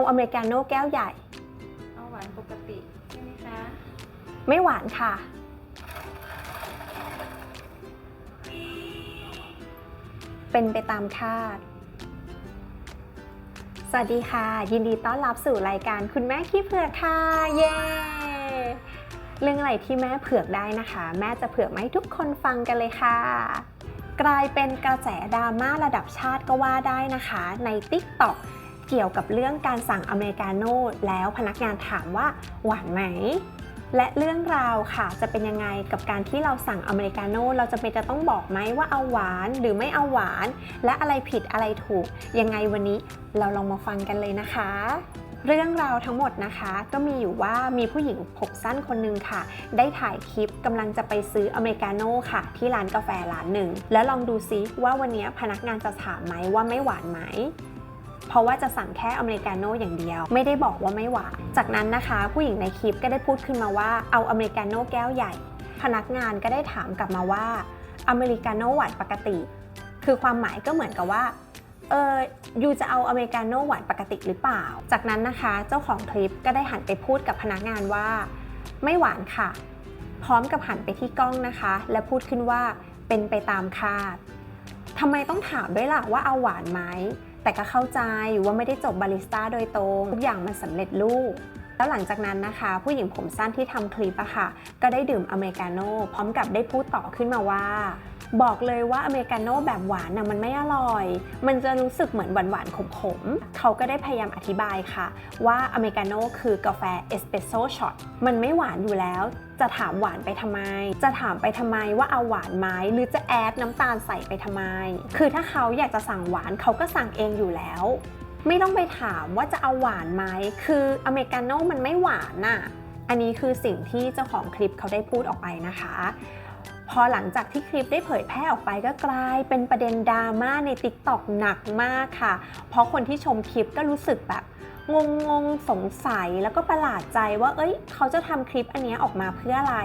เอาอเมริกาโน่แก้วใหญ่ เอาหวานปกติใช่ไหมคะ ไม่หวานค่ะ เป็นไปตามคาด สวัสดีค่ะ ยินดีต้อนรับสู่รายการคุณแม่ขี้เผือกค่ะ เย้เรื่องอะไรที่แม่เผือกได้นะคะ แม่จะเผือกมาให้ทุกคนฟังกันเลยค่ะ กลายเป็นกระแสดราม่าระดับชาติก็ว่าได้นะคะ ใน TikTok เกี่ยวกับเรื่องการสั่งอเมริกาโน่แล้วพนักงานถามว่าหวานไหม และเรื่องราวค่ะจะเป็นยังไงกับการที่เราสั่งอเมริกาโน่เราจะเป็นจะต้องบอกไหมว่าเอาหวานหรือไม่เอาหวาน และอะไรผิดอะไรถูก ยังไงวันนี้เราลองมาฟังกันเลยนะคะเรื่องราวทั้งหมดนะคะก็มีอยู่ว่ามีผู้หญิงผมสั้นคนหนึ่งค่ะ ได้ถ่ายคลิปกำลังจะไปซื้ออเมริกาโน่ค่ะ ที่ร้านกาแฟร้านหนึ่ง แล้วลองดูซิว่าวันนี้พนักงานจะถามไหมว่าไม่หวานไหม เพราะว่าจะสั่งแค่อเมริกาโน่อย่างเดียว ไม่ได้บอกว่าไม่หวาน จากนั้นนะคะ ผู้หญิงในคลิปก็ได้พูดขึ้นมาว่าเอาอเมริกาโน่แก้วใหญ่ พนักงานก็ได้ถามกลับมาว่าอเมริกาโน่หวานปกติ คือความหมายก็เหมือนกับว่าเออยูจะเอาอเมริกาโน่หวานปกติหรือเปล่า จากนั้นนะคะ เจ้าของคลิปก็ได้หันไปพูดกับพนักงานว่า ไม่หวานค่ะ พร้อมกับหันไปที่กล้องนะคะ และพูดขึ้นว่าเป็นไปตามคาดทำไมต้องถามด้วยล่ะว่าเอาหวานไหม แต่ก็เข้าใจว่าไม่ได้จบบาริสต้าโดยตรง ทุกอย่างมันสำเร็จรูปแล้วหลังจากนั้นนะคะ ผู้หญิงผมสั้นที่ทำคลิปอะค่ะ ก็ได้ดื่มอเมริกาโน่พร้อมกับได้พูดต่อขึ้นมาว่า บอกเลยว่าอเมริกาโน่แบบหวานน่ะมันไม่อร่อย มันจะรู้สึกเหมือนหวานๆขมๆเขาก็ได้พยายามอธิบายค่ะ ว่าอเมริกาโน่คือกาแฟเอสเปรสโซ่ช็อตมันไม่หวานอยู่แล้วจะถามหวานไปทำไม จะถามไปทำไมว่าเอาหวานไหมหรือจะแอดน้ำตาลใส่ไปทำไม คือถ้าเขาอยากจะสั่งหวานเขาก็สั่งเองอยู่แล้ว ไม่ต้องไปถามว่าจะเอาหวานไหม คืออเมริกาโน่มันไม่หวานน่ะ อันนี้คือสิ่งที่เจ้าของคลิปเขาได้พูดออกไปนะคะ พอหลังจากที่คลิปได้เผยแพร่ออกไปก็กลายเป็นประเด็นดราม่าใน t ิ k t o k หนักมากค่ะ เพราะคนที่ชมคลิปก็รู้สึกแบบงงงๆสงสัยแล้วก็ประหลาดใจว่า เอ้ย เขาจะทำคลิปอันเนี้ยออกมาเพื่ออะไร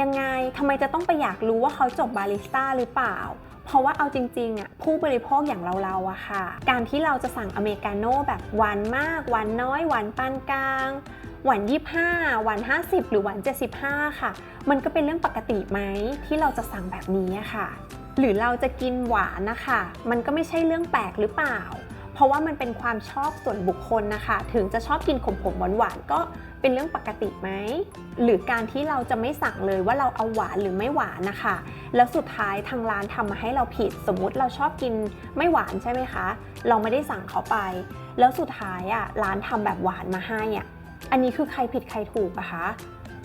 ยังไงทำไมจะต้องไปอยากรู้ว่าเขาจบบาริสต้าหรือเปล่า เพราะว่าเอาจริงๆอะผู้บริโภคอย่างเราๆอะค่ะ การที่เราจะสั่งอเมริกาโน่แบบหวานมากหวานน้อยหวานปานกลาง หวาน25 หวาน 50 หรือหวาน 75 ค่ะ มันก็เป็นเรื่องปกติไหมที่เราจะสั่งแบบนี้ค่ะ หรือเราจะกินหวานนะคะ มันก็ไม่ใช่เรื่องแปลกหรือเปล่า เพราะว่ามันเป็นความชอบส่วนบุคคลนะคะ ถึงจะชอบกินขมๆหวานก็เป็นเรื่องปกติไหม หรือการที่เราจะไม่สั่งเลยว่าเราเอาหวานหรือไม่หวานนะคะ แล้วสุดท้ายทางร้านทำมาให้เราผิด สมมุติเราชอบกินไม่หวานใช่ไหมคะ เราไม่ได้สั่งเขาไป แล้วสุดท้ายอะร้านทำแบบหวานมาให้อะ อันนี้คือใครผิดใครถูกอะคะ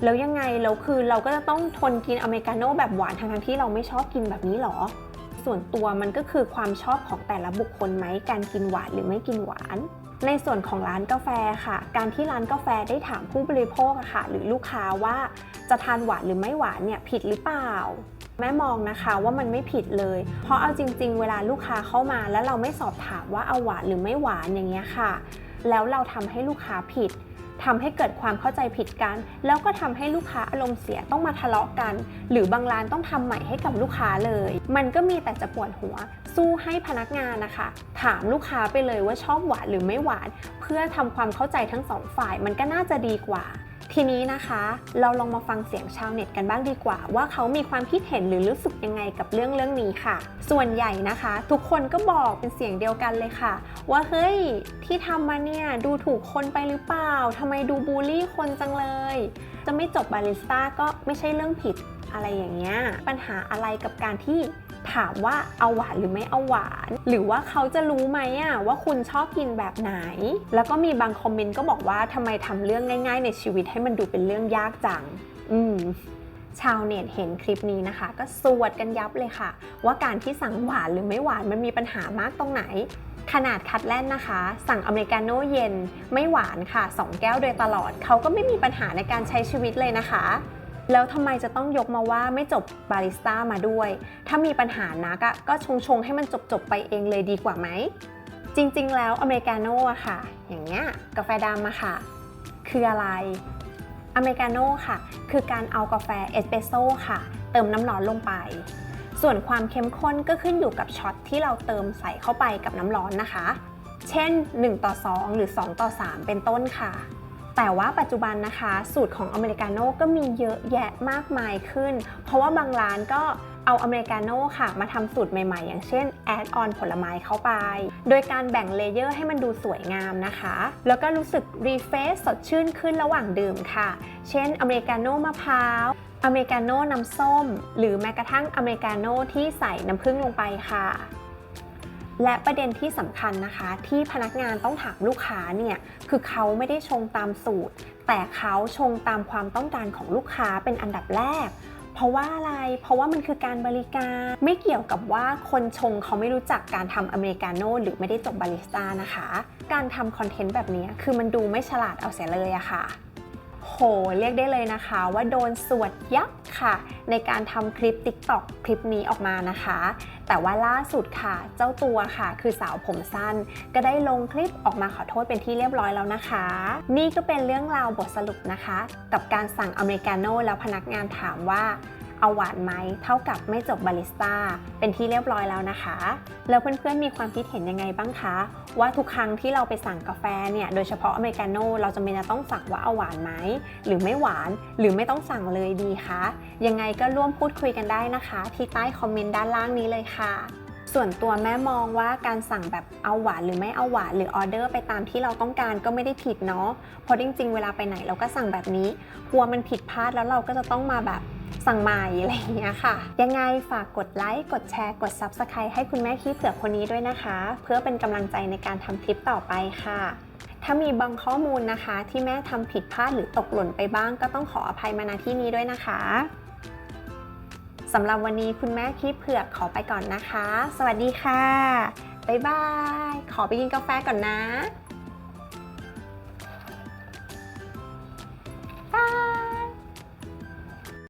แล้วยังไงแล้วคือเราก็จะต้องทนกินอเมริกาโน่แบบหวานทั้งที่เราไม่ชอบกินแบบนี้หรอ ส่วนตัวมันก็คือความชอบของแต่ละบุคคลไหมการกินหวานหรือไม่กินหวาน ในส่วนของร้านกาแฟค่ะ การที่ร้านกาแฟได้ถามผู้บริโภคอะค่ะ หรือลูกค้าว่าจะทานหวานหรือไม่หวานเนี่ยผิดหรือเปล่าแม่มองนะคะว่ามันไม่ผิดเลย เพราะเอาจริง ๆ เวลาลูกค้าเข้ามาแล้วเราไม่สอบถามว่าเอาหวานหรือไม่หวานอย่างเงี้ยค่ะ แล้วเราทำให้ลูกค้าผิด ทำให้เกิดความเข้าใจผิดกัน แล้วก็ทำให้ลูกค้าอารมณ์เสียต้องมาทะเลาะกัน หรือบางร้านต้องทำใหม่ให้กับลูกค้าเลย มันก็มีแต่จะปวดหัว สู้ให้พนักงานนะคะ ถามลูกค้าไปเลยว่าชอบหวานหรือไม่หวาน เพื่อทำความเข้าใจทั้งสองฝ่ายมันก็น่าจะดีกว่า ทีนี้นะคะ เราลองมาฟังเสียงชาวเน็ตกันบ้างดีกว่า ว่าเขามีความคิดเห็นหรือรู้สึกยังไงกับเรื่องเรื่องนี้ค่ะ ส่วนใหญ่นะคะ ทุกคนก็บอกเป็นเสียงเดียวกันเลยค่ะ ว่าเฮ้ยที่ทำมาเนี่ยดูถูกคนไปหรือเปล่าทำไมดูบูลลี่คนจังเลย จะไม่จบบาริสต้าก็ไม่ใช่เรื่องผิดอะไรอย่างเงี้ยปัญหาอะไรกับการที่ ถามว่าเอาหวานหรือไม่เอาหวาน หรือว่าเขาจะรู้ไหมอะว่าคุณชอบกินแบบไหน แล้วก็มีบางคอมเมนต์ก็บอกว่าทำไมทำเรื่องง่าย ๆ ในชีวิตให้มันดูเป็นเรื่องยากจัง อืมชาวเน็ตเห็นคลิปนี้นะคะ ก็สวดกันยับเลยค่ะ ว่าการที่สั่งหวานหรือไม่หวานมันมีปัญหามากตรงไหน ขนาดคัดแล่นนะคะ สั่งอเมริกาโน่เย็น ไม่หวานค่ะ 2 แก้วโดยตลอด เขาก็ไม่มีปัญหาในการใช้ชีวิตเลยนะคะ แล้วทำไมจะต้องยกมาว่าไม่จบบาริสต้ามาด้วย ถ้ามีปัญหานักอะก็ชงชงให้มันจบๆไปเองเลยดีกว่าไหม จริงๆ แล้วอเมริกาโน่อะค่ะ อย่างเงี้ยกาแฟดำอะค่ะ คืออะไร อเมริกาโน่ค่ะ คือการเอากาแฟเอสเปรสโซ่ค่ะ เติมน้ำร้อนลงไป ส่วนความเข้มข้นก็ขึ้นอยู่กับช็อตที่เราเติมใส่เข้าไปกับน้ำร้อนนะคะ เช่น 1 ต่อ 2 หรือ 2 ต่อ 3 เป็นต้นค่ะ แต่ว่าปัจจุบันนะคะ สูตรของอเมริกาโน่ก็มีเยอะแยะมากมายขึ้น เพราะว่าบางร้านก็เอาอเมริกาโน่ค่ะ มาทำสูตรใหม่ๆ อย่างเช่นแอดออนผลไม้เข้าไป โดยการแบ่งเลเยอร์ให้มันดูสวยงามนะคะ แล้วก็รู้สึกรีเฟรชสดชื่นขึ้นระหว่างดื่มค่ะ เช่นอเมริกาโน่มะพร้าวอเมริกาโน่น้ำส้ม หรือแม้กระทั่งอเมริกาโน่ที่ใส่น้ำผึ้งลงไปค่ะ และประเด็นที่สำคัญนะคะ ที่พนักงานต้องถามลูกค้าเนี่ยคือเขาไม่ได้ชงตามสูตร แต่เขาชงตามความต้องการของลูกค้าเป็นอันดับแรก เพราะว่าอะไร เพราะว่ามันคือการบริการ ไม่เกี่ยวกับว่าคนชงเขาไม่รู้จักการทำอเมริกาโน่หรือไม่ได้จบบาริสต้านะคะ การทำคอนเทนต์แบบนี้คือมันดูไม่ฉลาดเอาเสียเลยอะค่ะ โห เรียกได้เลยนะคะ ว่าโดนสวดยับค่ะ ในการทำคลิป TikTok คลิปนี้ออกมานะคะ แต่ว่าล่าสุดค่ะ เจ้าตัวค่ะ คือสาวผมสั้น ก็ได้ลงคลิปออกมาขอโทษเป็นที่เรียบร้อยแล้วนะคะ นี่ก็เป็นเรื่องราวบทสรุปนะคะ กับการสั่งอเมริกาโน่แล้วพนักงานถามว่า เอาหวานไหมเท่ากับไม่จบบาริสต้าเป็นที่เรียบร้อยแล้วนะคะ แล้วเพื่อนๆมีความคิดเห็นยังไงบ้างคะ ว่าทุกครั้งที่เราไปสั่งกาแฟเนี่ยโดยเฉพาะอเมริกาโน่เราจะเป็นจะต้องสั่งว่าเอาหวานไหมหรือไม่หวานหรือไม่ต้องสั่งเลยดีคะยังไงก็ร่วมพูดคุยกันได้นะคะ ที่ใต้คอมเมนต์ด้านล่างนี้เลยค่ะส่วนตัวแม่มองว่าการสั่งแบบเอาหวานหรือไม่เอาหวานหรือออเดอร์ไปตามที่เราต้องการก็ไม่ได้ผิดเนาะเพราะจริงๆ เวลาไปไหนเราก็สั่งแบบนี้ กลัวมันผิดพลาดแล้วเราก็จะต้องมาแบบ สั่งใหม่อะไรอย่างเงี้ยค่ะ ยังไงฝากกดไลค์ กดแชร์ กด Subscribe ให้คุณแม่ขี้เผือกคนนี้ด้วยนะคะ เพื่อเป็นกำลังใจในการทำคลิปต่อไปค่ะ ถ้ามีบางข้อมูลนะคะ ที่แม่ทำผิดพลาดหรือตกหล่นไปบ้าง ก็ต้องขออภัยมาณที่นี้ด้วยนะคะสำหรับวันนี้คุณแม่ขี้เผือกขอไปก่อนนะคะ สวัสดีค่ะ บ๊ายบาย ขอไปกินกาแฟก่อนนะ